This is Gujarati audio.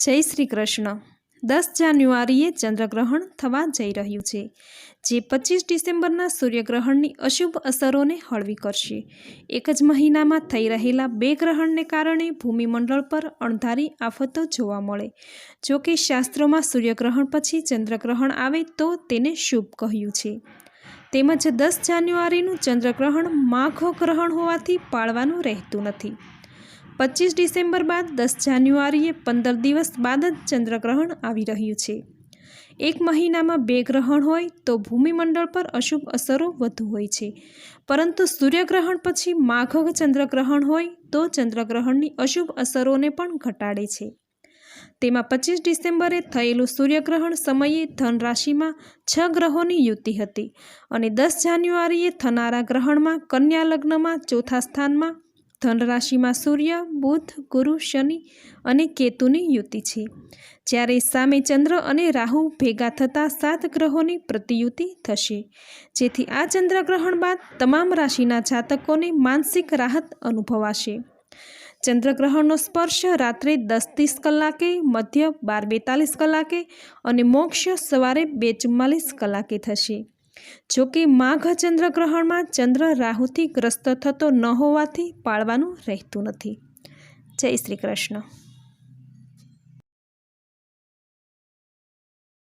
જય શ્રી કૃષ્ણ. દસ જાન્યુઆરીએ ચંદ્રગ્રહણ થવા જઈ રહ્યું છે, જે પચીસ ડિસેમ્બરના સૂર્યગ્રહણની અશુભ અસરોને હળવી કરશે. એક જ મહિનામાં થઈ રહેલા બે ગ્રહણને કારણે ભૂમિમંડળ પર અણધારી આફતો જોવા મળે. જો કે શાસ્ત્રોમાં સૂર્યગ્રહણ પછી ચંદ્રગ્રહણ આવે તો તેને શુભ કહ્યું છે. તેમજ દસ જાન્યુઆરીનું ચંદ્રગ્રહણ માઘો ગ્રહણ હોવાથી પાળવાનું રહેતું નથી. પચીસ ડિસેમ્બર બાદ દસ જાન્યુઆરીએ પંદર દિવસ બાદ જ ચંદ્રગ્રહણ આવી રહ્યું છે. એક મહિનામાં બે ગ્રહણ હોય તો ભૂમિમંડળ પર અશુભ અસરો વધુ હોય છે. પરંતુ સૂર્યગ્રહણ પછી માઘ ચંદ્રગ્રહણ હોય તો ચંદ્રગ્રહણની અશુભ અસરોને પણ ઘટાડે છે. તેમાં પચીસ ડિસેમ્બરે થયેલું સૂર્યગ્રહણ સમયે ધન રાશિમાં છ ગ્રહોની યુતિ હતી અને દસ જાન્યુઆરીએ થનારા ગ્રહણમાં કન્યા લગ્નમાં ચોથા સ્થાનમાં ધનરાશિમાં સૂર્ય, બુધ, ગુરુ, શનિ અને કેતુની યુતિ છે. જ્યારે સામે ચંદ્ર અને રાહુ ભેગા થતાં સાત ગ્રહોની પ્રતિયુતિ થશે. જેથી આ ચંદ્રગ્રહણ બાદ તમામ રાશિના જાતકોને માનસિક રાહત અનુભવાશે. ચંદ્રગ્રહણનો સ્પર્શ રાત્રે દસ ત્રીસ કલાકે, મધ્ય બાર બેતાલીસ કલાકે અને મોક્ષ સવારે બે ચુમ્માલીસ કલાકે થશે. જો કે માઘ ચંદ્રગ્રહણમાં ચંદ્ર રાહુથી ગ્રસ્ત થતો ન હોવાથી પાળવાનું રહેતું નથી. જય શ્રી કૃષ્ણ.